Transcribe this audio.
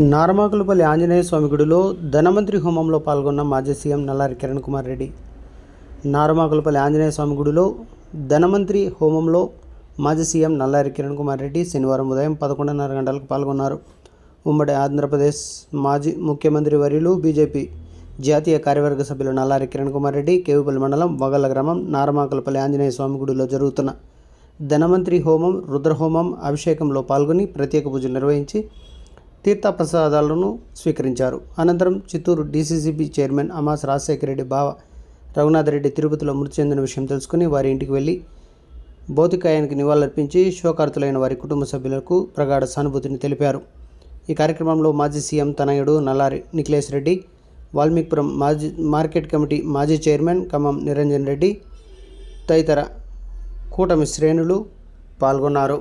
నారమాకులపల్లి ఆంజనేయ స్వామి గుడిలో ధనమంత్రి హోమంలో పాల్గొన్న మాజీ సీఎం నల్లారి కిరణ్ కుమార్ రెడ్డి. నారమాకులపల్లి ఆంజనేయ స్వామి గుడిలో ధనమంత్రి హోమంలో మాజీ సీఎం నల్లారి కిరణ్ కుమార్ రెడ్డి శనివారం ఉదయం పదకొండున్నర గంటలకు పాల్గొన్నారు. ఉమ్మడి ఆంధ్రప్రదేశ్ మాజీ ముఖ్యమంత్రి వర్యులు బీజేపీ జాతీయ కార్యవర్గ సభ్యులు నల్లారి కిరణ్ కుమార్ రెడ్డి కేవుపల్లి మండలం వగల్ల గ్రామం నారమాకులపల్లి ఆంజనేయ స్వామి గుడిలో జరుగుతున్న ధనమంత్రి హోమం రుద్రహోమం అభిషేకంలో పాల్గొని ప్రత్యేక పూజలు నిర్వహించి తీర్థప్రసాదాలను స్వీకరించారు. అనంతరం చిత్తూరు డీసీసీబీ చైర్మన్ అమాస్ రాజశేఖర రెడ్డి బావ రఘునాథ్ రెడ్డి తిరుపతిలో మృతి చెందిన విషయం తెలుసుకుని వారి ఇంటికి వెళ్ళి భౌతికాయానికి నివాళులర్పించి శోకార్తులైన వారి కుటుంబ సభ్యులకు ప్రగాఢ సానుభూతిని తెలిపారు. ఈ కార్యక్రమంలో మాజీ సీఎం తనయుడు నల్లారి నిఖిలేష్ రెడ్డి వాల్మీకిపురం మాజీ మార్కెట్ కమిటీ మాజీ చైర్మన్ ఖమ్మం నిరంజన్ రెడ్డి తదితర కూటమి శ్రేణులు పాల్గొన్నారు.